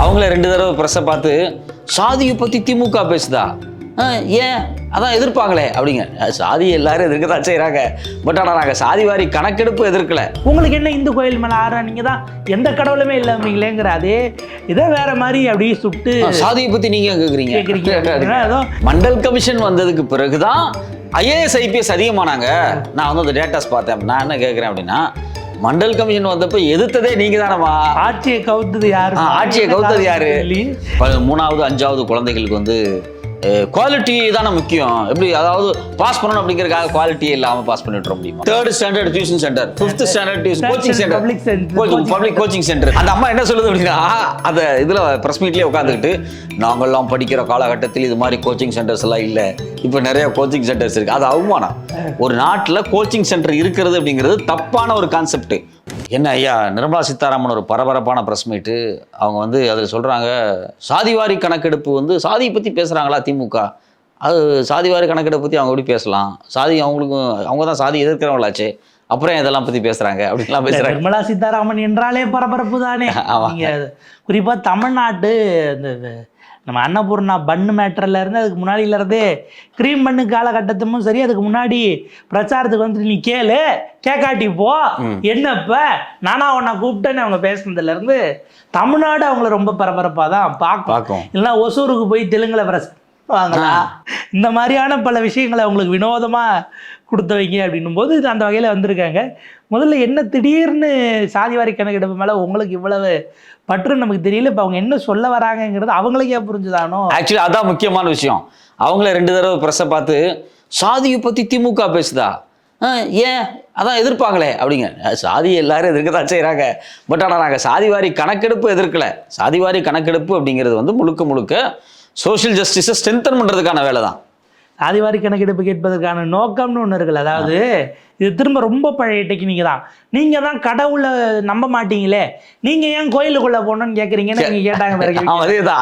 அவங்கள ரெண்டு தடவை ப்ரெஸ்ஸை பார்த்து சாதியை பற்றி திமுக பேசுதா? ஏன்? அதான் எதிர்ப்பாங்களே அப்படிங்க. சாதி எல்லாரும் எதிர்க்க தான் செய்கிறாங்க பட் ஆனால் நாங்கள் சாதி வாரி கணக்கெடுப்பு எதிர்க்கல. உங்களுக்கு என்ன இந்து கோயில் மேலே ஆடுறா நீங்கள் தான் எந்த கடவுளுமே இல்லாமீங்களேங்கிற அதே இதை வேற மாதிரி அப்படியே சுட்டு சாதியை பற்றி நீங்கள் கேட்குறீங்க மண்டல் கமிஷன் வந்ததுக்கு பிறகுதான் ஐஏஎஸ் ஐபிஎஸ் அதிகமானாங்க. நான் வந்து அந்த டேட்டாஸ் பார்த்தேன். நான் என்ன கேட்குறேன் அப்படின்னா மண்டல் கமிஷன் வந்தப்போ எதிர்த்ததே நீங்க தானம்மா ஆட்சியை கவுத்தது யாரு? ஆட்சியை கவுத்தது யாரு? மூணாவது அஞ்சாவது குழந்தைகளுக்கு வந்து குவாலிட்டி தானே முக்கியம். எப்படி அதாவது பாஸ் பண்ணணும் அப்படிங்கறதுக்காக குவாலிட்டியே இல்லாம பாஸ் பண்ணிட்டு முடியுமா? Third standard tuition centre fifth standard tuition coaching centre public coaching centre அந்த அம்மா என்ன சொல்லுது அப்படின்னா அந்த இதுல பிரஸ் மீட்லயே உட்காந்துக்கிட்டு நாங்கெல்லாம் படிக்கிற காலகட்டத்தில் இது மாதிரி கோச்சிங் சென்டர்ஸ் எல்லாம் இல்ல. இப்போ நிறைய கோச்சிங் சென்டர்ஸ் இருக்கு. அது அவமானம். ஒரு நாட்டுல கோச்சிங் சென்டர் இருக்கிறது அப்படிங்கிறது தப்பான ஒரு கான்செப்ட் என்ன ஐயா நிர்மலா சீதாராமன் ஒரு பரபரப்பான ப்ரெஸ் மீட்டு அவங்க வந்து அதில் சொல்கிறாங்க சாதிவாரி கணக்கெடுப்பு வந்து சாதியை பற்றி பேசுகிறாங்களா திமுக? அது சாதிவாரி கணக்கெடுப்பு பற்றி அவங்க எப்படி பேசலாம்? சாதி அவங்களுக்கும் அவங்க தான் சாதி எதிர்க்கிறவங்களாச்சே அப்புறம் இதெல்லாம் பற்றி பேசுகிறாங்க அப்படின்லாம் பேசுகிறாங்க நிர்மலா சீதாராமன் என்றாலே பரபரப்பு தானே. ஆமா. நீங்க குறிப்பா தமிழ்நாட்டு இந்த நம்ம அன்னபூர்ணா பண்ணு மேட்டர்ல இருந்து அதுக்கு முன்னாடியில இருந்தே க்ரீம் பண்ணு காலகட்டத்துமும் சரி அதுக்கு முன்னாடி பிரச்சாரத்துக்கு வந்து நீ கேளு கேக்காட்டி போ. என்னப்ப? நானா உன்னை கூப்பிட்டேன்னு அவங்க பேசுனதுல இருந்து தமிழ்நாடு அவங்கள ரொம்ப பரபரப்பா தான் பார்க்கும். இல்லைன்னா ஒசூருக்கு போய் தெலுங்குல பிரஸ் இந்த மாதிரியான பல விஷயங்களை அவங்களுக்கு வினோதமா கொடுத்தவங்க அப்படின்னும் போது அந்த வகையில வந்திருக்காங்க. முதல்ல என்ன திடீர்னு சாதிவாரி கணக்கெடுப்பு மேல உங்களுக்கு இவ்வளவு பற்று நமக்கு தெரியல இப்போ அவங்க என்ன சொல்ல வராங்கங்கிறது அவங்களுக்கே புரிஞ்சுதானோ? ஆக்சுவலி அதான் முக்கியமான விஷயம். அவங்கள ரெண்டு தடவை ப்ரெஸ்ஸை பார்த்து சாதியை பற்றி திமுக பேசுதா? ஏன்? அதான் எதிர்ப்பாங்களே அப்படிங்க. சாதி எல்லாரும் எதிர்க்க தான் செய்கிறாங்க பட் ஆனால் நாங்கள் சாதிவாரி கணக்கெடுப்பு எதிர்க்கல. சாதிவாரி கணக்கெடுப்பு அப்படிங்கிறது வந்து முழுக்க முழுக்க சோஷியல் ஜஸ்டிஸை ஸ்ட்ரென்தன் பண்ணுறதுக்கான வேலை தான் சாதிவாரி கணக்கெடுப்பு கேட்பதற்கான நோக்கம்னு ஒன்று இருக்குல்ல அதாவது இது திரும்ப ரொம்ப பழைய டெக்னிக் தான். நீங்க தான் கடவுளை நம்ப மாட்டீங்களே நீங்க ஏன் கோயிலுக்குள்ள போகணும்னு கேட்குறீங்கன்னு நீங்க கேட்டாங்க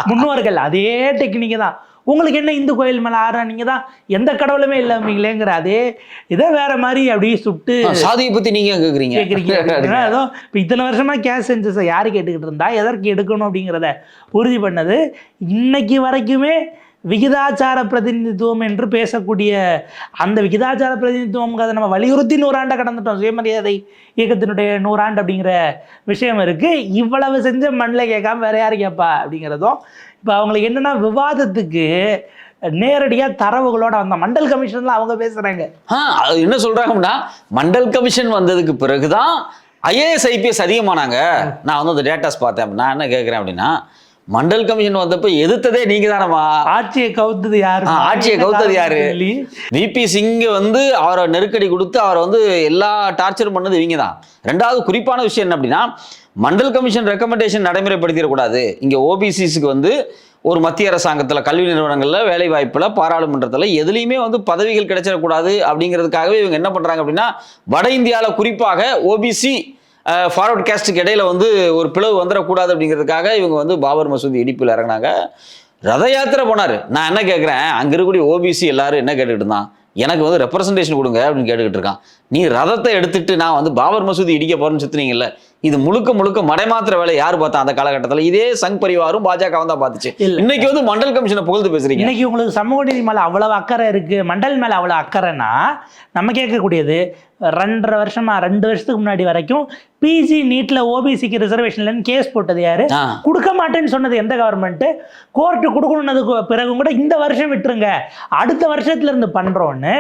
முன்னோர்கள் அதே டெக்னிக் தான். உங்களுக்கு என்ன இந்து கோயில் மேலே ஆடுறா நீங்க தான் எந்த கடவுளுமே இல்லாமீங்களேங்கிற அதே இதை வேற மாதிரி அப்படியே சுட்டு சாதியை பற்றி நீங்கள் கேட்குறீங்க கேட்குறீங்க ஏதோ இப்போ இத்தனை வருஷமா கேஸ் சென்சஸை யார் கேட்டுக்கிட்டு இருந்தா? எதற்கு எடுக்கணும் அப்படிங்கிறத உறுதி பண்ணது. இன்னைக்கு வரைக்குமே விகிதாச்சார பிரதிநிதித்துவம் என்று பேசக்கூடிய அந்த விகிதாச்சார பிரதிநிதித்துவம்ங்கிறத நம்ம வலியுறுத்தி நூறாண்டை கடந்துட்டோம். சுயமரியாதை இயக்கத்தினுடைய நூறாண்டு அப்படிங்கிற விஷயம் இருக்கு. இவ்வளவு செஞ்ச மண்ணில் கேட்காம வேற யாரு கேட்பா அப்படிங்கிறதும் இப்போ அவங்களுக்கு என்னன்னா விவாதத்துக்கு நேரடியாக தரவுகளோட அந்த மண்டல் கமிஷன்ல அவங்க பேசுறாங்க. ஆ அது என்ன சொல்றாங்கன்னா மண்டல் கமிஷன் வந்ததுக்கு பிறகுதான் ஐஏஎஸ் ஐபிஎஸ் அதிகமானாங்க. நான் வந்து அந்த டேட்டாஸ் பார்த்தேன். நான் என்ன கேட்குறேன் அப்படின்னா மண்டல் கமிஷன் வந்தப்போ எதிர்த்ததே நீங்க தானம்மா ஆட்சியை கவுத்தது யாரு? ஆட்சியை கவுத்தது யாரு? விபி சிங் வந்து அவரை நெருக்கடி கொடுத்து அவரை வந்து எல்லா டார்ச்சர் பண்ணது இவங்க தான் ரெண்டாவது குறிப்பான விஷயம் என்ன அப்படின்னா மண்டல் கமிஷன் ரெக்கமெண்டேஷன் நடைமுறைப்படுத்திடக்கூடாது இங்கே ஓபிசிஸ்க்கு வந்து ஒரு மத்திய அரசாங்கத்தில் கல்வி நிறுவனங்களில் வேலை வாய்ப்பில் பாராளுமன்றத்தில் எதுலேயுமே வந்து பதவிகள் கிடைச்சிடக்கூடாது அப்படிங்கிறதுக்காகவே இவங்க என்ன பண்ணுறாங்க அப்படின்னா வட இந்தியாவில் குறிப்பாக ஓபிசி ஃபார்வர்ட் கேஸ்ட்டுக்கு இடையில வந்து ஒரு பிளவு வந்துடக்கூடாது அப்படிங்கிறதுக்காக இவங்க வந்து பாபர் மசூதி இடிப்பில் இறங்கினாங்க. ரத யாத்திரை போனார். நான் என்ன கேட்குறேன் அங்கே இருக்கக்கூடிய ஓபிசி எல்லாரும் என்ன கேட்டுக்கிட்டு இருந்தான்? எனக்கு வந்து ரெப்ரசன்டேஷன் கொடுங்க அப்படின்னு கேட்டுக்கிட்டு இருக்கான். நீ ரதத்தை எடுத்துட்டு நான் வந்து பாபர் மசூதி இடிக்க போறேன்னு சுத்துனீங்கல்ல இது முழுக்க முழுக்க மடைமாத்திர வேலை யார் பார்த்தா அந்த காலகட்டத்தில்? இதே சங் பரிவாரும் பாஜக தான் பார்த்துச்சு. இன்னைக்கு வந்து மண்டல் கமிஷனை புகழ்ந்து பேசுறீங்க. இன்னைக்கு உங்களுக்கு சமூக நீதி மேல அவ்வளவு அக்கறை இருக்கு மண்டல் மேல அவ்வளவு அக்கறைனா நம்ம கேட்கக்கூடியது ரெண்டரை வருஷமா ரெண்டு வருஷத்துக்கு முன்னாடி வரைக்கும் பிஜி நீட்ல ஓபிசிக்கு ரிசர்வேஷன்லன்னு கேஸ் போட்டது யாரு. கொடுக்க மாட்டேன்னு சொன்னது எந்த கவர்மெண்ட் கோர்ட்டு கொடுக்கணுன்னதுக்கு பிறகு கூட இந்த வருஷம் விட்டுருங்க. அடுத்த வருஷத்துல இருந்து பண்றோன்னு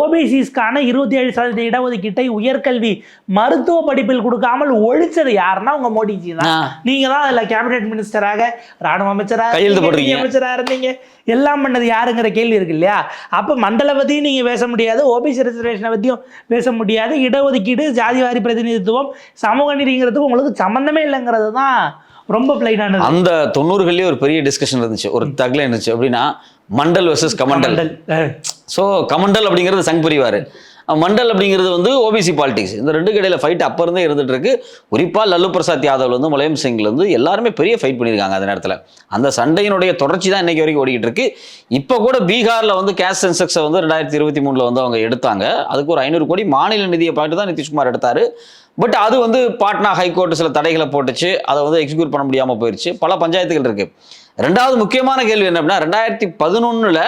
ஓபிசிஸ்க்கான இருபத்தி ஏழு சதவீத இடஒதுக்கீட்டை உயர்கல்வி மருத்துவ படிப்பில் கொடுக்காமல் ஒழிச்சது யாருன்னா உங்க மோடிஜி தான். நீங்க தான் அதுல கேபினெட் மினிஸ்டராக ராணுவ அமைச்சராக கையெழுத்து இருந்தீங்க, எல்லாம் பண்ணது யாருங்கிற கேள்வி இருக்கு இல்லையா? அப்ப மண்டல பத்தியும் நீங்க பேச முடியாது ஓபிசி ரிசர்வேஷனை பத்தியும் பேச முடியாது. இடஒதுக்கீடு ஜாதிவாரி பிரதிநிதித்துவம் சமூக நீதிங்கிறதுக்கு உங்களுக்கு சம்பந்தமே இல்லைங்கிறது தான் ரொம்ப பிளைனானது அந்த தொண்ணூறுகள்லயே ஒரு பெரிய டிஸ்கஷன் இருந்துச்சு. ஒரு தகல இருந்துச்சு. அப்படின்னா மண்டல் வர்சஸ் கமண்டல். ஸோ கமண்டல் அப்படிங்கிறது சங் பரிவார். மண்டல் அப்படிங்கிறது வந்து ஓபிசி பாலிடிக்ஸ் இந்த ரெண்டு கடையில் ஃபைட் அப்போ இருந்தே இருந்துட்டு இருக்கு. குறிப்பாக லல்லு பிரசாத் யாதவ்ல இருந்து முலாயம் சிங்ல இருந்து எல்லாருமே பெரிய ஃபைட் பண்ணியிருக்காங்க அந்த நேரத்தில். அந்த சண்டையினுடைய தொடர்ச்சி தான் இன்றைக்கி வரைக்கும் ஓடிக்கிட்டு இருக்கு. இப்போ கூட பீகாரில் வந்து கேஷ் சென்செக்ஸை வந்து ரெண்டாயிரத்தி இருபத்தி மூணில் வந்து அவங்க எடுத்தாங்க. அதுக்கு ஒரு ஐநூறு கோடி மாநில நிதியை பார்த்து தான் நிதிஷ்குமார் எடுத்தார். பட் அது வந்து பாட்னா ஹைகோர்ட் சில தடைகளை போட்டுச்சு. அதை வந்து எக்ஸிக்யூட் பண்ண முடியாமல் போயிடுச்சு பல பஞ்சாயத்துகள் இருக்குது ரெண்டாவது முக்கியமான கேள்வி என்ன அப்படின்னா ரெண்டாயிரத்தி பதினொன்றில்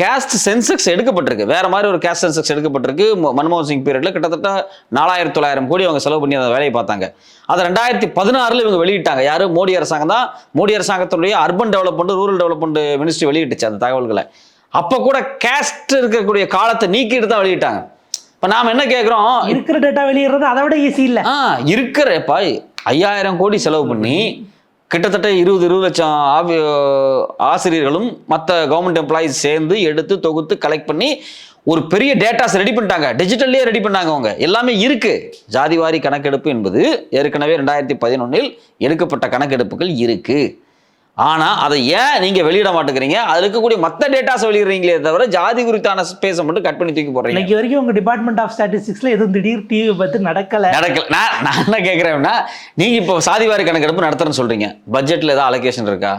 கேஸ்ட் சென்செக்ஸ் எடுக்கப்பட்டிருக்கு. வேற மாதிரி ஒரு கேஸ்ட் சென்செக்ஸ் எடுக்கப்பட்டிருக்கு. மன்மோகன் சிங் பீரியட்ல கிட்டத்தட்ட நாலாயிரத்தி தொள்ளாயிரம் கோடி அவங்க செலவு பண்ணி அந்த வேலையை பார்த்தாங்க. அதை ரெண்டாயிரத்தி பதினாறுல இவங்க வெளியிட்டாங்க. யாரு? மோடி அரசாங்கம் தான். மோடி அரசாங்கத்துடைய urban development rural development ministry வெளியிட்டுச்சு அந்த தகவல்களை. அப்போ கூட கேஸ்ட் இருக்கக்கூடிய காலத்தை நீக்கிட்டு தான் வெளியிட்டாங்க. இப்போ நாம் என்ன கேட்குறோம் இருக்கிற டேட்டா வெளியிடுறது அதை விட ஈஸி இல்லை. ஆ இருக்கிறப்பா ஐயாயிரம் கோடி செலவு பண்ணி கிட்டத்தட்ட இருபது இருபது லட்சம் ஆவி ஆசிரியர்களும் மற்ற கவர்மெண்ட் எம்ப்ளாயிஸ் சேர்ந்து எடுத்து தொகுத்து கலெக்ட் பண்ணி ஒரு பெரிய டேட்டாஸ் ரெடி பண்ணிட்டாங்க. டிஜிட்டல்லே ரெடி பண்ணாங்க அவங்க. எல்லாமே இருக்கு. ஜாதிவாரி கணக்கெடுப்பு என்பது ஏற்கனவே ரெண்டாயிரத்தி பதினொன்னில் எடுக்கப்பட்ட கணக்கெடுப்புகள் இருக்குது ஆனா அதை ஏன் நீங்க வெளியிட மாட்டேங்கிறீங்க? அதுல இருக்கக்கூடிய மற்ற டேட்டாஸ் வெளியிடுறீங்களே தவிர ஜாதி குறித்தான ஸ்பேஸை மட்டும் கட் பண்ணி தூக்கி போடுறீங்க. இன்னைக்கு வரைக்கும் உங்க டிபார்ட்மெண்ட் ஆஃப் ஸ்டாட்டிஸ்டிக்ஸ்ல எதுவும் திடீர் டிவி பார்த்து நடக்கல. நடக்கல. நான் நான் என்ன கேட்குறேன்னா நீங்க இப்போ சாதிவாரி கணக்கெடுப்பு நடத்துறேன்னு சொல்றீங்க. பட்ஜெட்ல ஏதாவது அலோகேஷன் இருக்கா?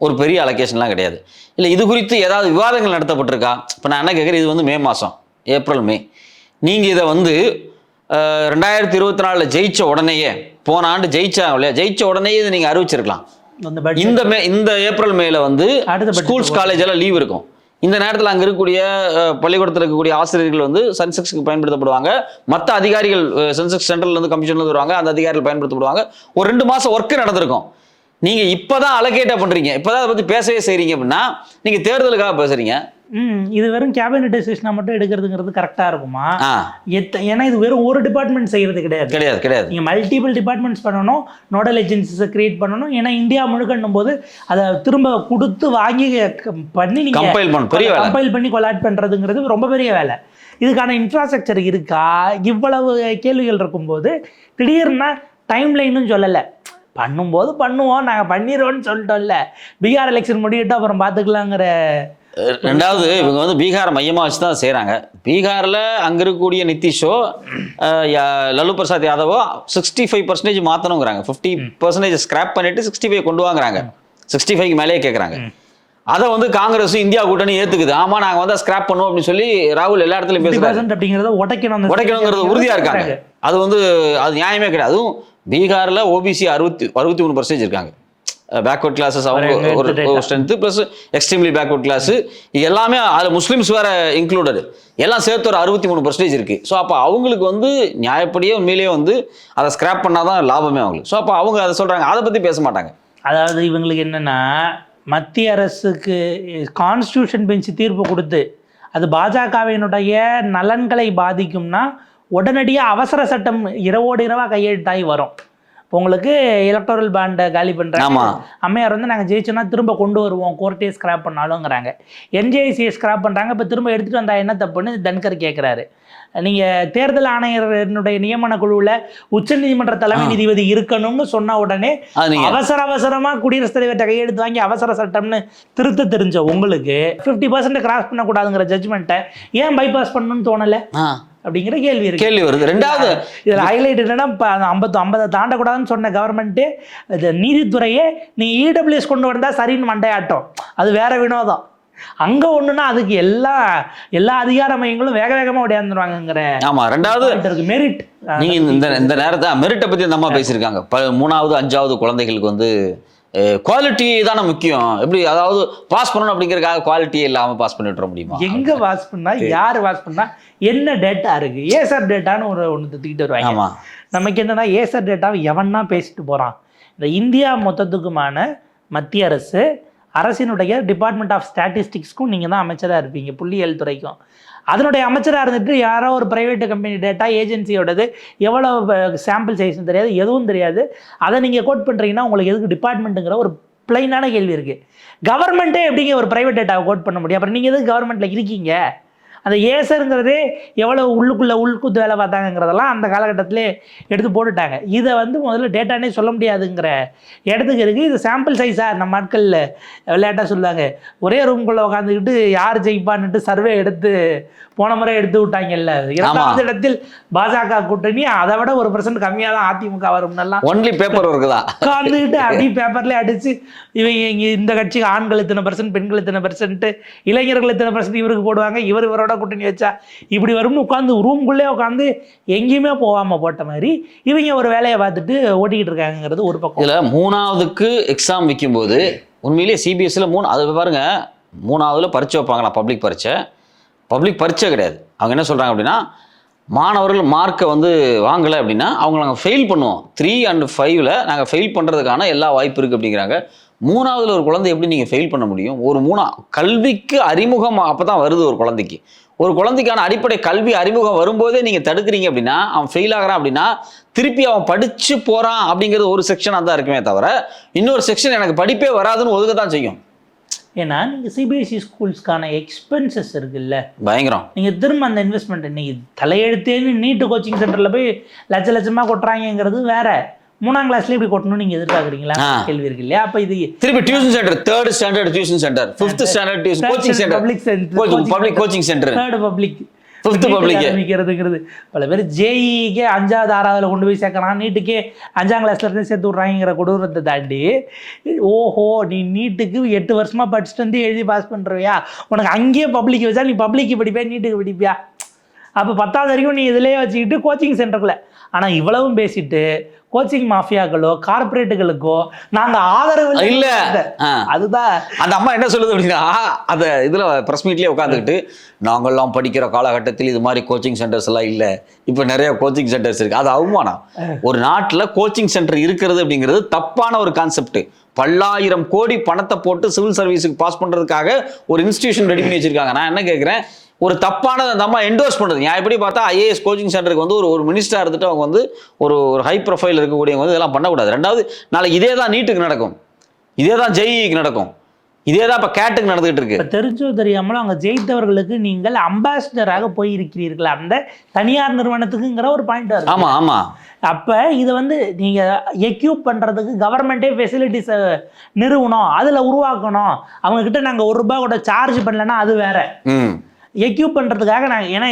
ஒரு பெரிய அலோகேஷன்லாம் கிடையாது. இல்லை இது குறித்து ஏதாவது விவாதங்கள் நடத்தப்பட்டிருக்கா? இப்போ நான் என்ன கேட்குறேன் இது வந்து மே மாதம் ஏப்ரல் மே நீங்கள் இதை வந்து ரெண்டாயிரத்தி இருபத்தி நாலில் ஜெயிச்ச உடனேயே போன ஆண்டு ஜெயிச்சாங்க இல்லையா? ஜெயிச்ச உடனேயே இதை நீங்கள் அறிவிச்சிருக்கலாம். இந்த மே இந்த ஏப்ரல் மேல வந்து ஸ்கூல்ஸ் காலேஜ் எல்லாம் லீவ் இருக்கும். இந்த நேரத்தில் அங்கே இருக்கக்கூடிய பள்ளிக்கூடத்தில் இருக்கக்கூடிய ஆசிரியர்கள் வந்து சென்செக்ஸ்க்கு பயன்படுத்தப்படுவாங்க. மற்ற அதிகாரிகள் சென்செக்ஸ் சென்ட்ரல் இருந்து கமிஷன்ல இருந்து வருவாங்க. அந்த அதிகாரிகள் பயன்படுத்தப்படுவாங்க. ஒரு ரெண்டு மாசம் ஒர்க் நடந்திருக்கும். நீங்க இப்பதான் அலகேட்டா பண்றீங்க. இப்பதான் அதை பத்தி பேசவே செய்றீங்க அப்படின்னா நீங்க தேர்தலுக்காக பேசுறீங்க. ம் இது வெறும் கேபினட் டெசிஷனை மட்டும் எடுக்கிறதுங்கிறது கரெக்டா இருக்குமா? எத்த ஏன்னா இது வெறும் ஒரு டிபார்ட்மெண்ட் செய்யறது கிடையாது. கிடையாது கிடையாது. நீங்க மல்டிபிள் டிபார்ட்மெண்ட்ஸ் பண்ணணும் நோடல் ஏஜென்சிஸை கிரியேட் பண்ணணும். ஏன்னா இந்தியா முழுக்கன்னும் போது அதை திரும்ப கொடுத்து வாங்கி பண்ணி நீங்க கம்பைல் பண்ண பெரிய கம்பைல் பண்ணி கொலாட் பண்றதுங்கிறது ரொம்ப பெரிய வேலை. இதுக்கான இன்ஃப்ராஸ்ட்ரக்சர் இருக்கா? இவ்வளவு கேள்விகள் இருக்கும்போது திடீர்னு டைம் லைனும் சொல்லலை. பண்ணும்போது பண்ணுவோம் நாங்கள் பண்ணிடுவோம்னு சொல்லிட்டோம்ல. பீகார் எலெக்ஷன் முடிவிட்டு அப்புறம் பார்த்துக்கலாங்கிற ரெண்டாவது இவங்க வந்து பீகாரை மையமாக வச்சு தான் செய்கிறாங்க பீகாரில் அங்கே இருக்கக்கூடிய நிதிஷோ லல்லு பிரசாத் யாதவோ சிக்ஸ்டி ஃபைவ் பர்சன்டேஜ் மாற்றணுங்கிறாங்க ஃபிஃப்டி பர்சன்டேஜ் ஸ்கிராப் பண்ணிட்டு சிக்ஸ்டி ஃபைவ் கொண்டு வாங்குறாங்க. சிக்ஸ்டி ஃபைவ்க்கு மேலேயே கேட்குறாங்க அதை வந்து காங்கிரஸும் இந்தியா கூட்டணி ஏற்றுக்குது ஆமாம் நாங்கள் வந்து ஸ்கிராப் பண்ணுவோம் அப்படின்னு சொல்லி ராகுல் எல்லா இடத்துலையும் பர்சன்ட் அப்படிங்கிறத உடைக்கணும் உடைக்கணுங்கிறது உறுதியாக இருக்காங்க. அது வந்து அது நியாயமே கிடையாது. அதுவும் பீகாரில் ஓபிசி அறுபத்தி அறுபத்தி மூணு பர்சன்டேஜ் இருக்காங்க. பேக்வர்ட் கிளாஸஸ் அவங்க ஒரு strength plus extremely backward class எல்லாமே அதில் முஸ்லீம்ஸ் வேற இன்க்ளூடட் எல்லாம் சேர்த்து ஒரு அறுபத்தி மூணு பர்சன்டேஜ் இருக்குது ஸோ அப்போ அவங்களுக்கு வந்து நியாயப்படியே உண்மையிலேயே வந்து அதை ஸ்கிராப் பண்ணாதான் லாபமே அவங்களுக்கு. ஸோ அப்போ அவங்க அதை சொல்கிறாங்க அதை பற்றி பேச மாட்டாங்க. அதாவது இவங்களுக்கு என்னன்னா மத்திய அரசுக்கு கான்ஸ்டியூஷன் பெஞ்ச் தீர்ப்பு கொடுத்து அது பாஜகவினுடைய நலன்களை பாதிக்கும்னா உடனடியாக அவசர சட்டம் இரவோடு இரவாக கையெழுத்தாகி வரும். இப்போ உங்களுக்கு எலக்டோரல் பாண்டை காலி பண்ணுறாங்க. அம்மையார் வந்து நாங்கள் ஜெயிச்சோன்னா திரும்ப கொண்டு வருவோம். கோர்ட்டே ஸ்கிராப் பண்ணாலுங்கிறாங்க. என்ஜேசியை ஸ்கிராப் பண்ணுறாங்க இப்போ திரும்ப எடுத்துகிட்டு வந்தா என்ன தப்புன்னு தன்கர் கேட்குறாரு நீங்கள் தேர்தல் ஆணையரினுடைய நியமன குழுவில் உச்சநீதிமன்ற தலைமை. நீதிபதி இருக்கணும்னு சொன்ன உடனே அவசர அவசரமா குடியரசுத் தலைவர்கிட்ட கையெழுத்து வாங்கி அவசர சட்டம்னு திருத்த தெரிஞ்ச உங்களுக்கு ஃபிஃப்டி பர்சன்ட் கிராஸ் பண்ணக்கூடாதுங்கிற ஜட்ஜ்மெண்ட்டை ஏன் பைபாஸ் பண்ணணும்னு தோணல? அப்படிங்கிற கேள்வி இருக்கு. கேள்வி வருது. ரெண்டாவது இதுல ஹைலைட் என்னன்னா இப்போ ஐம்பத்து ஐம்பதை தாண்டக்கூடாதுன்னு சொன்ன கவர்மெண்ட்டு இது நீதித்துறையே நீ இடபிள்யூஎஸ் கொண்டு வந்தா சரின்னு மண்டையாட்டம். அது வேற வினோதம். அங்க ஒண்ணுன்னா அதுக்கு எல்லா எல்லா அதிகார மையங்களும் வேக வேகமா ஓடியாந்துருவாங்கங்கிற ஆமாம் ரெண்டாவது இருக்கு. மெரிட் நீங்க இந்த இந்த நேரத்தை மெரிட்டை பத்தி அந்த அம்மா பேசியிருக்காங்க. ப மூணாவது அஞ்சாவது குழந்தைகளுக்கு வந்து குவாலிட்டி தானே முக்கியம். எப்படி அதாவது பாஸ் பண்ணணும் அப்படிங்கறதுக்காக குவாலிட்டியே இல்லாம பாஸ் பண்ணி விட்டுற முடியுமா? எங்க வாஸ் பண்ணா யார் வாஸ் பண்ணா என்ன டேட்டா இருக்கு? ஏசர் டேட்டான்னு ஒரு ஒன்று தூக்கிட்டு வருவாங்க. ஆமா. நமக்கு என்னன்னா ஏசர் டேட்டாவை எவன்னா பேசிட்டு போறான்? இந்த இந்தியா மொத்தத்துக்குமான மத்திய அரசு அரசினுடைய டிபார்ட்மெண்ட் ஆஃப் ஸ்டாட்டிஸ்டிக்ஸ்க்கும் நீங்கள் தான் அமைச்சராக இருப்பீங்க புள்ளியியல் துறைக்கும். அதனுடைய அமைச்சராக இருந்துட்டு யாரோ ஒரு ப்ரைவேட்டு கம்பெனி டேட்டா ஏஜென்சியோடது எவ்வளோ சாம்பிள் சைஸ்னு தெரியாது எதுவும் தெரியாது. அதை நீங்கள் கோட் பண்ணுறீங்கன்னா உங்களுக்கு எதுக்கு டிபார்ட்மெண்ட்டுங்கிற ஒரு பிளைனான கேள்வி இருக்குது கவர்மெண்ட்டே எப்படிங்க ஒரு ப்ரைவேட் டேட்டாவை கோட் பண்ண முடியும்? அப்புறம் நீங்கள் எதுக்கு கவர்மெண்ட்டில் இருக்கீங்க? அந்த ஏசருங்கிறதே எவ்வளோ உள்ளுக்குள்ளே உள்குத்து வேலை பார்த்தாங்கங்கிறதெல்லாம் அந்த காலகட்டத்திலே எடுத்து போட்டுட்டாங்க. இதை வந்து முதல்ல டேட்டானே சொல்ல முடியாதுங்கிற இடத்துக்கு இருக்குது இது சாம்பிள் சைஸாக நம்ம நாட்களில் விளையாட்டாக சொல்லுவாங்க. ஒரே ரூம்குள்ளே உட்காந்துக்கிட்டு யார் ஜெயிப்பான்னுட்டு சர்வே எடுத்து போன முறை எடுத்து விட்டாங்கல்ல. இரண்டாவது இடத்தில் பாஜக கூட்டணி அதை விட ஒரு பர்சன்ட் கம்மியாக தான் அதிமுக வரும்னெல்லாம் ஒன்லி பேப்பர் ஒர்க்கு தான் உட்காந்துக்கிட்டு அப்படி பேப்பர்ல அடிச்சு இவங்க இந்த கட்சிக்கு ஆண்கள் இத்தனை பர்சன்ட் பெண்கள் இத்தனை பர்சன்ட் இளைஞர்கள் இத்தனை பர்சன்ட் இவருக்கு போடுவாங்க இவர் இவரோட கூட்டணி வச்சா இப்படி வரும்னு உட்காந்து ரூம்குள்ளே உட்காந்து எங்கேயுமே போகாம போட்ட மாதிரி இவங்க ஒரு வேலையை பார்த்துட்டு ஓட்டிக்கிட்டு இருக்காங்கங்கிறது ஒரு பக்கம். இதுல மூணாவதுக்கு எக்ஸாம் வைக்கும்போது உண்மையிலேயே சிபிஎஸ்சியில் மூணு அது பாருங்க மூணாவதுல பரீட்சை வைப்பாங்களா பப்ளிக் பரீட்சை? பப்ளிக் பரீட்சை கிடையாது. அவங்க என்ன சொல்றாங்க அப்படின்னா மாணவர்கள் மார்க்கை வந்து வாங்கலை அப்படின்னா அவங்க நாங்கள் ஃபெயில் பண்ணுவோம். த்ரீ அண்ட் ஃபைவ்ல நாங்கள் ஃபெயில் பண்ணுறதுக்கான எல்லா வாய்ப்பு இருக்குது அப்படிங்கிறாங்க. மூணாவதுல ஒரு குழந்தை எப்படி நீங்கள் ஃபெயில் பண்ண முடியும்? ஒரு மூணா கல்விக்கு அறிமுகம் அப்போ தான் வருது ஒரு குழந்தைக்கு. ஒரு குழந்தைக்கான அடிப்படை கல்வி அறிமுகம் வரும்போதே நீங்கள் தடுக்கிறீங்க அப்படின்னா அவன் ஃபெயில் ஆகிறான் அப்படின்னா திருப்பி அவன் படிச்சு போகிறான் அப்படிங்கிறது ஒரு செக்ஷனாக தான் இருக்குமே தவிர இன்னொரு செக்ஷன் எனக்கு படிப்பே வராதுன்னு ஒதுக்க தான் செய்யும். ஏன்னா நீங்கள் சிபிஎஸ்சி ஸ்கூல்ஸ்க்கான எக்ஸ்பென்சஸ் இருக்குல்ல. பயங்கரம். நீங்கள் திரும்ப அந்த இன்வெஸ்ட்மெண்ட் இன்னைக்கு தலையெழுத்தேன்னு நீட்டு கோச்சிங் சென்டரில் போய் லட்ச லட்சமாக கொட்டுறாங்கங்கிறது வேற. மூணாம் கிளாஸ்ல இப்படி கொட்டணும்னு நீங்கள் எதிர்பார்க்குறீங்களா. கேள்வி இருக்கு இல்லையா? அப்போ இது திருப்பி tuition centre third standard tuition centre fifth standard tuition coaching centre public centre public coaching centre third public Fifth public. ஆரம்பிக்கிறதுங்கிறது. பல பேர் ஜேஇக்கே அஞ்சாவது ஆறாவதுல கொண்டு போய் சேர்க்கறான். நீட்டுக்கே அஞ்சாம் கிளாஸ்ல இருந்து சேர்த்து விட்றாங்கிற கொடூரத்தை தாண்டி ஓஹோ நீ நீட்டுக்கு எட்டு வருஷமா படிச்சுட்டு வந்து எழுதி பாஸ் பண்றியா? உனக்கு அங்கேயே பப்ளிக் வச்சா நீ பப்ளிக்கு படிப்பியா? நீட்டுக்கு படிப்பியா? அப்போ பத்தாவது வரைக்கும் நீ இதுலயே வச்சுக்கிட்டு கோச்சிங் சென்டருக்குள்ள ஆனா இவ்வளவும் பேசிட்டு கோச்சிங் மாஃபியாக்களோ கார்ப்பரேட்டுகளுக்கோ நாங்க ஆதரவு இல்ல. அதுதான். அந்த அம்மா என்ன சொல்லுது அப்படின்னா அந்த இதுல பிரஸ் மீட்லயே உட்காந்துக்கிட்டு நாங்கெல்லாம் படிக்கிற காலகட்டத்தில் இது மாதிரி கோச்சிங் சென்டர்ஸ் எல்லாம் இல்ல. இப்ப நிறைய கோச்சிங் சென்டர்ஸ் இருக்கு. அது அவமானம். ஒரு நாட்டுல கோச்சிங் சென்டர் இருக்கிறது அப்படிங்கிறது தப்பான ஒரு கான்செப்ட் பல்லாயிரம் கோடி பணத்தை போட்டு சிவில் சர்வீஸுக்கு பாஸ் பண்றதுக்காக ஒரு இன்ஸ்டிடியூஷன் ரெடி பண்ணி வச்சிருக்காங்க. நான் என்ன கேட்கிறேன் ஒரு தப்பானதை அந்த அம்மா என்டோர்ஸ் பண்ணுறது நான் எப்படி பார்த்தா ஐஏஎஸ் கோச்சிங் சென்டருக்கு வந்து ஒரு ஒரு மினிஸ்டராக இருந்துட்டு அவங்க வந்து ஒரு ஒரு ஹை ப்ரொஃபைல் இருக்கக்கூடியவங்க வந்து இதெல்லாம் பண்ணக்கூடாது. ரெண்டாவது நாளைக்கு இதே தான் நீட்டுக்கு நடக்கும். இதே தான் ஜெயிக்கு நடக்கும். இதே தான் இப்போ கேட்டுக்கு நடந்துகிட்டு இருக்கு. தெரிஞ்சோ தெரியாமலோ அங்கே ஜெயித்தவர்களுக்கு நீங்கள் அம்பாசிடராக போயிருக்கிறீர்கள். அந்த தனியார் நிறுவனத்துக்குங்கிற ஒரு பாயிண்ட் வருது ஆமா ஆமா. அப்போ இதை வந்து நீங்கள் எக்யூப் பண்ணுறதுக்கு கவர்மெண்ட்டே ஃபெசிலிட்டிஸை நிறுவனம் அதில் உருவாக்கணும். அவங்கக்கிட்ட நாங்கள் ஒரு ரூபா கூட சார்ஜ் பண்ணலன்னா அது வேற. ம். எக்யூப் பண்ணுறதுக்காக நாங்கள் ஏன்னா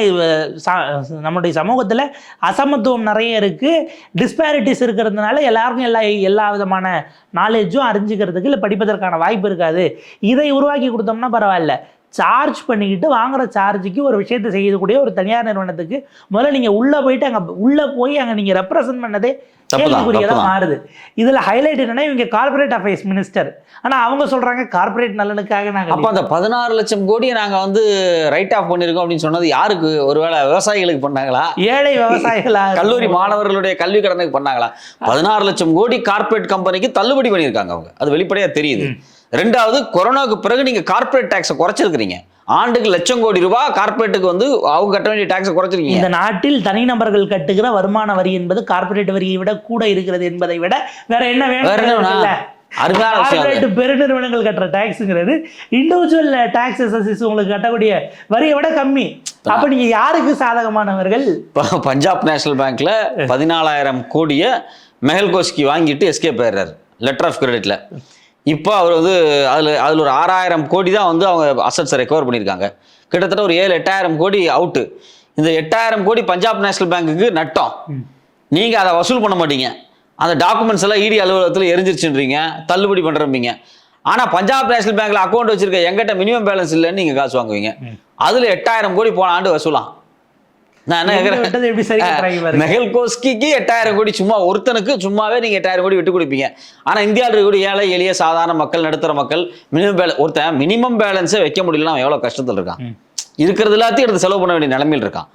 நம்முடைய சமூகத்தில் அசமத்துவம் நிறைய இருக்குது டிஸ்பேரிட்டிஸ் இருக்கிறதுனால எல்லாருக்கும் எல்லா எல்லா விதமான நாலேஜும் அறிஞ்சிக்கிறதுக்கு இல்லை படிப்பதற்கான வாய்ப்பு இருக்காது. இதை உருவாக்கி கொடுத்தோம்னா பரவாயில்ல. சார்ஜ் பண்ணிக்கிட்டு வாங்குற சார்ஜுக்கு ஒரு விஷயத்தை செய்யக்கூடிய ஒரு தனியார் நிறுவனத்துக்கு முதல்ல நீங்கள் உள்ளே போயிட்டு அங்கே உள்ளே போய் அங்கே நீங்கள் ரெப்ரசன்ட் பண்ணதே கேள்விக்குரியதாக. மாறுது. இதில் ஹைலைட் என்னன்னா இவங்க கார்ப்பரேட் அஃபேர்ஸ் மினிஸ்டர் ஆனால் அவங்க சொல்கிறாங்க கார்ப்பரேட் நலனுக்காக அப்ப நாங்கள் அந்த பதினாறு லட்சம் கோடியை நாங்க வந்து ரைட் ஆஃப் பண்ணிருக்கோம் அப்படின்னு சொன்னது யாருக்கு? ஒருவேளை விவசாயிகளுக்கு பண்ணாங்களா? ஏழை விவசாயிகளா கல்லூரி மாணவர்களுடைய கல்வி கடனுக்கு பண்ணாங்களா? பதினாறு லட்சம் கோடி கார்ப்பரேட் கம்பெனிக்கு தள்ளுபடி பண்ணியிருக்காங்க அவங்க. அது வெளிப்படையா தெரியுது. ரெண்டாவது கொரோனாவுக்கு பிறகு நீங்க கார்ப்பரேட் டாக்ஸை குறைச்சிருக்கிறீங்க. ஆண்டுக்கு லட்சம் கோடி ரூபாய் கார்ப்பரேட்டுக்கு வந்து அவங்க கட்ட வேண்டிய டாக்ஸை குறைச்சிருக்கீங்க. இந்த நாட்டில் தனிநபர்கள் கட்டுகிற வருமான வரி என்பது கார்ப்பரேட் வரியை விட கூட இருக்கிறது என்பதை விட வேற என்ன வேற என்ன வேணும்? பெருநிறுவனங்கள் கட்டுற டாக்ஸுங்கிறது இண்டிவிஜுவல் டாக்ஸ் எஸ்எஸ்சிஸ் உங்களுக்கு கட்டக்கூடிய வரியை விட கம்மி. அப்ப நீங்க யாருக்கு சாதகமானவர்கள்? பஞ்சாப் நேஷனல் பேங்க்ல பதினாலாயிரம் கோடியை மெஹல் கோஸ்கி வாங்கிட்டு எஸ்கேப் ஆயிடுறாரு. லெட்டர் ஆஃப் கிரெடிட்ல இப்போ அவர் வந்து அதில் அதில் ஒரு ஆறாயிரம் கோடி தான் வந்து அவங்க அசட்ஸை ரெக்கவர் பண்ணியிருக்காங்க. கிட்டத்தட்ட ஒரு ஏழு எட்டாயிரம் கோடி அவுட்டு இந்த எட்டாயிரம் கோடி பஞ்சாப் நேஷனல் பேங்க்குக்கு நட்டம். நீங்கள் அதை வசூல் பண்ண மாட்டீங்க. அந்த டாக்குமெண்ட்ஸ் எல்லாம் இடி அலுவலகத்தில் எரிஞ்சிருச்சுன்றீங்க தள்ளுபடி பண்ணுறீங்க ஆனால் பஞ்சாப் நேஷனல் பேங்க்ல அக்கௌண்ட் வச்சிருக்க எங்கிட்ட மினிமம் பேலன்ஸ் இல்லைன்னு நீங்கள் காசு வாங்குவீங்க. அதில் எட்டாயிரம் கோடி போன ஆண்டு வசூலாம். நான் என்ன எங்க கேட்குறேன் விட்டது எப்படி சரி கட்டுறாங்க பாருங்க. மெஹல் கோஸ்கிக்கு எட்டாயிரம் கோடி சும்மா ஒருத்தனுக்கு சும்மாவே நீங்க எட்டாயிரம் கோடி விட்டு கொடுப்பீங்க. ஆனா இந்தியாவில் இருக்கக்கூடிய ஏழை எளிய சாதாரண மக்கள் நடுத்தர மக்கள் மினிமம் பேலன்ஸ் ஒருத்தன் மினிமம் பேலன்ஸே வைக்க முடியலன்னா அவன் எவ்வளவு கஷ்டத்தில் இருக்கான்? இருக்கிறது எல்லாத்தையும் எடுத்து செலவு பண்ண வேண்டிய நிலைமையில் இருக்கான்.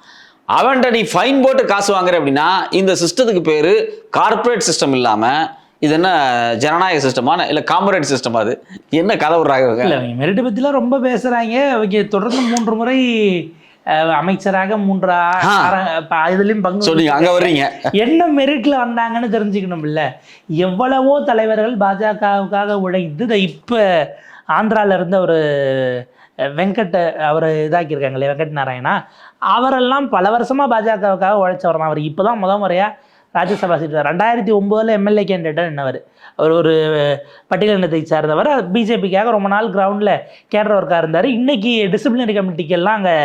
அவன்கிட்ட நீ ஃபைன் போட்டு காசு வாங்குற அப்படின்னா இந்த சிஸ்டத்துக்கு பேரு கார்ப்பரேட் சிஸ்டம் இல்லாம இது என்ன ஜனநாயக சிஸ்டமா இல்ல காமரேட் சிஸ்டம் அது? என்ன கதை விடுறாங்க? இல்ல அவங்க மெரிட் பத்திலாம் ரொம்ப பேசுறாங்க. அவங்க தொடர்ந்து மூன்று முறை அமைச்சராக மூன்று இதுலயும் பங்கு சொன்னீங்க அங்க வர்றீங்க. என்ன மெரிட்ல வந்தாங்கன்னு தெரிஞ்சுக்கணும்ல. எவ்வளவோ தலைவர்கள் பாஜகவுக்காக உழைத்து இப்ப ஆந்திரால இருந்த ஒரு வெங்கட் அவர் இதாக்கியிருக்காங்களே வெங்கட் நாராயணா அவரெல்லாம் பல வருஷமாக பாஜகவுக்காக உழைச்சவர் தான் அவர். இப்போ தான் முத முறையாக ராஜ்யசபா சீட் ரெண்டாயிரத்தி ஒம்போதில் எம்எல்ஏ கேண்டிடேட்டாக நின்னவர். அவர் ஒரு பட்டியல் இனத்தை சார்ந்தவர். பிஜேபிக்காக ரொம்ப நாள் கிரவுண்டில் கேடர் ஒர்க்காக இருந்தார். இன்றைக்கி டிசிப்ளினரி கமிட்டிக்கெல்லாம் அங்கே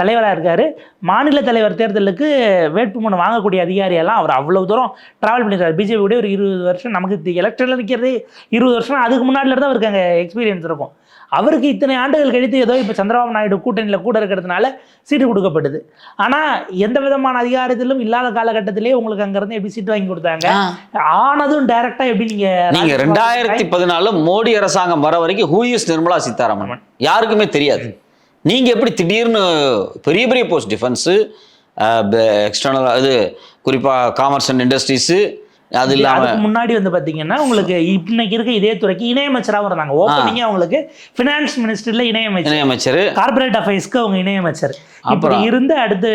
தலைவராக இருக்கார். மாநில தலைவர் தேர்தலுக்கு வேட்புமனு வாங்கக்கூடிய அதிகாரியெல்லாம் அவர் அவ்வளோ தூரம் ட்ராவல் பண்ணியிருக்காரு. பிஜேபி கூட ஒரு இருபது வருஷம் நமக்கு எலெக்ஷனில் நிற்கிறது இருபது வருஷம். அதுக்கு முன்னாடிலேருந்து அவருக்கு அங்கே எக்ஸ்பீரியன்ஸ் இருக்கும். அவருக்கு இத்தனை ஆண்டுகள் கழித்து ஏதோ இப்போ சந்திரபாபு நாயுடு கூட்டணியில் கூட இருக்கிறதுனால சீட்டு கொடுக்கப்படுது ஆனால் எந்த விதமான அதிகாரத்திலும் இல்லாத காலகட்டத்திலே உங்களுக்கு அங்கேருந்து எப்படி சீட்டு வாங்கி கொடுத்தாங்க? ஆனதும் டைரக்டா எப்படி நீங்க நீங்க ரெண்டாயிரத்தி பதினாலுல மோடி அரசாங்கம் வர வரைக்கும் ஹூ இஸ் நிர்மலா சீதாராமன்? யாருக்குமே தெரியாது. நீங்க எப்படி திடீர்னு பெரிய பெரிய போஸ்ட் டிஃபென்ஸு எக்ஸ்டர்னல் இது குறிப்பா காமர்ஸ் அண்ட் இண்டஸ்ட்ரீஸு அது இல்லாம முன்னாடி வந்து பாத்தீங்கன்னா உங்களுக்கு இன்னைக்கு இருக்க இதே துறைக்கு இணையமைச்சராகவும் இருந்தாங்க. ஓப்பனிங்கே அவங்களுக்கு ஃபினான்ஸ் மினிஸ்டர்ல இணையமைச்சர். இணையமைச்சர். கார்பரேட் அஃபேர்ஸ்க்கு அவங்க இணையமைச்சர். இப்படி அப்புறம்? இருந்து அடுத்து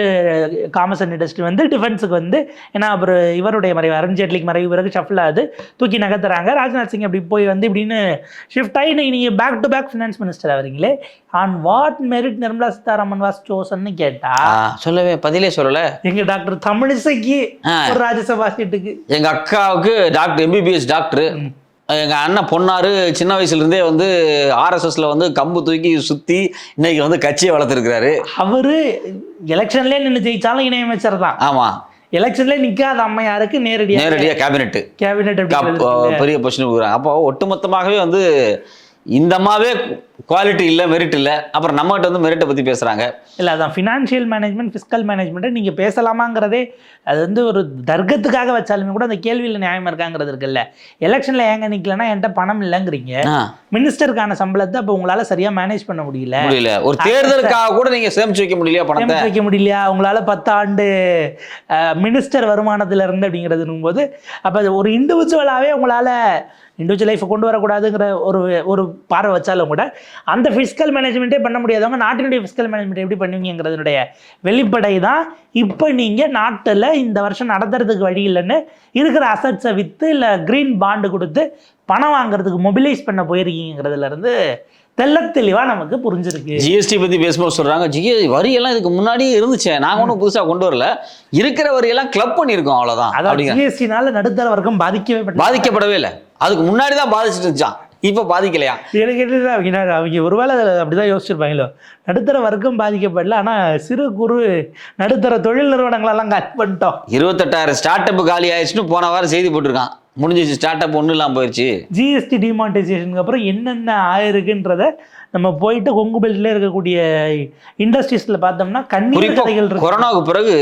காமர்ஸ் அண்ட் இண்டஸ்ட்ரி வந்து டிஃபென்ஸுக்கு வந்து ஏன்னா அப்புறம் இவருடைய மறைவு அருண் ஜேட்லிக்கு மறைவு பிறகு ஷஃபில் ஆகுது. தூக்கி நகர்த்துறாங்க. ராஜ்நாத் சிங் அப்படி போய் வந்து இப்படின்னு ஷிஃப்ட் ஆகி நீங்கள் back to back finance minister ஆகிறீங்களே on what merit Nirmala Sitharaman was சோசன்னு கேட்டா சொல்லவே பதிலே சொல்லல. எங்க டாக்டர் தமிழிசைக்கு. ஒரு ராஜ்யசபா சீட்டுக்கு எங்க அக்காவுக்கு டாக்டர் எம்பிபிஎஸ் டாக்டர் எங்க அண்ணன் பொண்ணாரு சின்ன வயசுல இருந்தே வந்து ஆர்எஸ்எஸ்ல வந்து கம்பு தூக்கி சுத்தி இன்னைக்கு வந்து கட்சியை வளர்த்துருக்கிறாரு. அவரு எலெக்ஷன்லேயே நின்று ஜெயிச்சாலும் இணையமைச்சர் தான். ஆமா. எலெக்ஷன்லேயே நிக்காத அம்மையாருக்கு நேரடியாக நேரடியா கேபினெட் கேபினெட் கப் பெரிய பொசிஷன் கொடுக்குறாங்க. அப்போ ஒட்டுமொத்தமாகவே வந்து இந்த அம்மாவே குவாலிட்டி இல்லை மெரிட் இல்லை. அப்புறம் நம்மகிட்ட வந்து மெரிட்டை பற்றி பேசுகிறாங்க இல்லை அதான் ஃபினான்ஷியல் மேனேஜ்மெண்ட் ஃபிஸ்கல் மேனேஜ்மெண்ட்டை நீங்கள் பேசலாமாங்கிறதே அது வந்து ஒரு தர்க்கத்துக்காக வச்சாலுமே கூட அந்த கேள்வியில் நியாயமாக இருக்காங்கிறது இருக்குல்ல. எலெக்ஷனில் ஏங்க நிற்கலன்னா என்கிட்ட பணம் இல்லைங்கிறீங்க. மினிஸ்டருக்கான சம்பளத்தை அப்போ உங்களால் சரியாக மேனேஜ் பண்ண முடியல. முடியல. ஒரு தேர்தலுக்காக கூட நீங்கள் சேமிச்சு வைக்க முடியலையா சேமிச்சு வைக்க முடியலையா? உங்களால் பத்து ஆண்டு மினிஸ்டர் வருமானத்தில் இருந்து அப்படிங்கிறதுனும் போது அப்போ ஒரு இண்டிவிஜுவலாகவே உங்களால் இண்டிவிஜுவல் லைஃப்பை கொண்டு வரக்கூடாதுங்கிற ஒரு ஒரு பார்வை வச்சாலும் கூட அந்த ஃபிஸ்கல் மேனேஜ்மெண்ட்டே பண்ண முடியாதவங்க நாட்டினுடைய ஃபிஸ்கல் மேனேஜ்மெண்ட் எப்படி பண்ணுவீங்கிறதுனுடைய வெளிப்படை தான். இப்போ நீங்கள் நாட்டில் இந்த வருஷம் நடத்துறதுக்கு வழி இல்லைன்னு இருக்கிற அசட்ஸை விற்று இல்லை க்ரீன் பாண்டு கொடுத்து பணம் வாங்குறதுக்கு மொபிலைஸ் பண்ண போயிருக்கீங்கிறதுல இருந்து தெள்ளத் தெளிவா நமக்கு புரிஞ்சிருக்கு. ஜிஎஸ்டி பற்றி பேசும்போது சொல்கிறாங்க ஜிஎ வரியெல்லாம் இதுக்கு முன்னாடியே இருந்துச்சு நாங்கள் ஒன்றும் புதுசாக கொண்டு வரல. இருக்கிற வரியெல்லாம் கிளப் பண்ணியிருக்கோம் அவ்வளோதான் அதாவது ஜிஎஸ்டினால நடுத்தர வர்க்கம் பாதிக்கவே. பாதிக்கப்படவே இல்லை. அதுக்கு முன்னாடி தான் பாதிச்சுட்டு இருந்துச்சான் இப்போ பாதிக்கலையா? எனக்கு என்னன்னா அவங்க அவங்க ஒருவேளை அப்படிதான் யோசிச்சிருப்பாங்களோ? நடுத்தர வர்க்கம் பாதிக்கப்படல ஆனா சிறு குறு நடுத்தர தொழில் நிறுவனங்களெல்லாம் கட் பண்ணிட்டோம். இருபத்தெட்டாயிரம் ஸ்டார்ட் அப் காலி ஆயிடுச்சுன்னு போன வாரம் செய்தி போட்டிருக்கான். முடிஞ்சிச்சு ஸ்டார்ட் அப் ஒன்றும் இல்லாமல் போயிடுச்சு ஜிஎஸ்டி டிமானிட்டைசேஷனுக்கு அப்புறம் என்னென்ன ஆயிருக்குன்றத நம்ம போயிட்டு கொங்கு பெல்ட்ல இருக்கக்கூடிய இண்டஸ்ட்ரீஸ்ல பார்த்தோம்னா கண்ணீர் கொரோனாவுக்கு பிறகு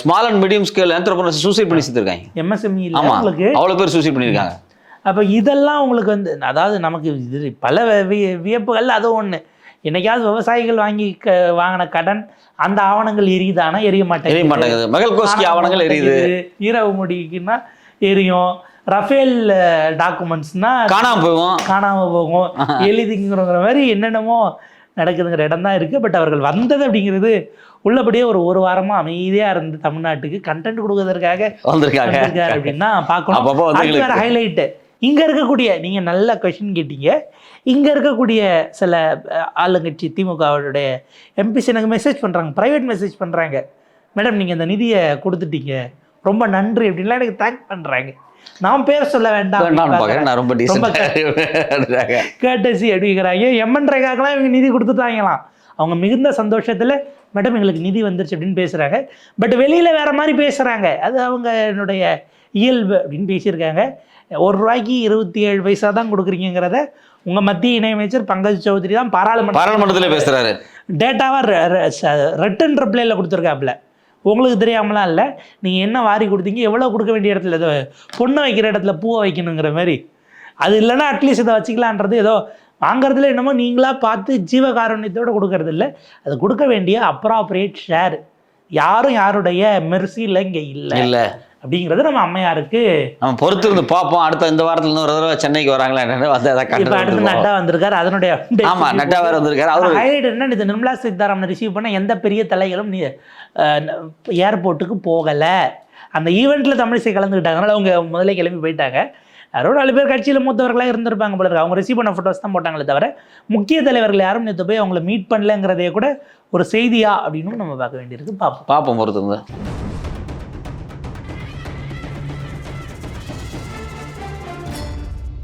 small and medium scale entrepreneurs suicide பண்ணி செத்துருக்காங்க. எம்எஸ்எம்இ இல்ல ஆமா. உங்களுக்கு அவ்வளவு பேர் சூசைட் பண்ணியிருக்காங்க அப்போ இதெல்லாம் உங்களுக்கு வந்து அதாவது நமக்கு இது பல வியப்புகள் அதுவும் ஒன்று என்னைக்காவது விவசாயிகள் வாங்கி க வாங்கின கடன் அந்த ஆவணங்கள் எரியுதானா? எரிய மாட்டேங்குது. எரிய மாட்டேங்குது. ஆவணங்கள் எரியுது. ஈரவு முடிக்குன்னா எரியும். ரஃபேல் டாக்குமெண்ட்ஸ்னா காணாம போவோம் காணாம போகும். எழுதிங்கிற மாதிரி என்னென்னமோ நடக்குதுங்கிற இடம் தான் இருக்குது பட் அவர்கள் வந்தது அப்படிங்கிறது உள்ளபடியே ஒரு ஒரு வாரமாக அமைதியாக இருந்து தமிழ்நாட்டுக்கு கண்டென்ட் கொடுக்கறதுக்காக வந்திருக்காங்க. அப்படின்னா பார்க்கணும். ஹைலைட்டு இங்க இருக்கக்கூடிய நீங்க நல்ல கொஷின் கேட்டீங்க. இங்க இருக்கக்கூடிய சில ஆளுங்கட்சி திமுகவுடைய எம்பிஸ் எனக்கு மெசேஜ் பண்றாங்க பிரைவேட் மெசேஜ் பண்றாங்க. மேடம் நீங்க இந்த நிதியை கொடுத்துட்டீங்க. ரொம்ப நன்றி அப்படின்லாம் எனக்கு தேங்க் பண்றாங்க. நான் பேர் சொல்ல வேண்டாம் நான் ரொம்ப கேட்டசி அப்படிங்கிறாங்க எம்என் ரேகாக்கெல்லாம் இவங்க நிதி கொடுத்துட்டாங்களாம். அவங்க மிகுந்த சந்தோஷத்தில் மேடம் எங்களுக்கு நிதி வந்துருச்சு அப்படின்னு பேசுகிறாங்க பட் வெளியில் வேற மாதிரி பேசுகிறாங்க அது அவங்க என்னுடைய இயல்பு அப்படின்னு பேசியிருக்காங்க. ஒரு ரூபாய்க்கு இருபத்தி ஏழு பைசா தான் கொடுக்குறீங்கிறத உங்கள் மத்திய இணையமைச்சர் பங்கஜ் சௌத்ரி தான் பாராளுமன்ற பாராளுமன்றத்தில் பேசுறாரு. டேட்டாவாக ரிட்டன் ரிப்ளைல கொடுத்துருக்காப்புல. உங்களுக்கு தெரியாமலாம் இல்லை. நீங்கள் என்ன வாரி கொடுத்தீங்க எவ்வளோ கொடுக்க வேண்டிய இடத்துல ஏதோ பொண்ணை வைக்கிற இடத்துல பூவை வைக்கணுங்கிற மாதிரி. அது இல்லைன்னா அட்லீஸ்ட் இதை வச்சுக்கலான்றது ஏதோ வாங்குறதுல என்னமோ நீங்களா பார்த்து ஜீவகாருண்யத்தோட கொடுக்கறது இல்லை அது கொடுக்க வேண்டிய அப்ராப்ரியேட் ஷேர் யாரும் யாருடைய மெர்சியில் இங்கே இல்லை. இல்ல. அப்படிங்கிறது நம்ம அம்மையாருக்கு நம்ம பொறுத்து இருந்து பார்ப்போம். அடுத்த இந்த வாரத்துல இன்னொரு தடவை சென்னைக்கு வராங்களா என்னன்னு வந்து அதை இப்போ அடுத்து கண்டு நட்டா வந்திருக்காரு. அதனுடைய ஆமா நட்டா வேற வந்திருக்காரு. அவரு ஹைலைட் என்ன இது நிர்மலா சீதாராமன் ரிசீவ் பண்ண எந்த பெரிய தலைகளும் நீ ஏர்போர்ட்டுக்கு போகலை. அந்த ஈவெண்ட்டில் தமிழிசை கலந்துக்கிட்டாங்க. அதனால அவங்க முதல்ல கிளம்பி போயிட்டாங்க. யாரோ நாலு பேர் கட்சியில் மூத்தவர்களாக இருந்திருப்பாங்க போல அவங்க ரிசீவ் பண்ண ஃபோட்டோஸ் தான் போட்டாங்களே தவிர முக்கிய தலைவர்கள் யாரும் நேற்று போய் அவங்கள மீட் பண்ணலங்கிறதே கூட ஒரு செய்தியா அப்படின்னு நம்ம பார்க்க வேண்டியிருக்கு. பார்ப்போம். பார்ப்போம் பொறுத்திருந்தேன்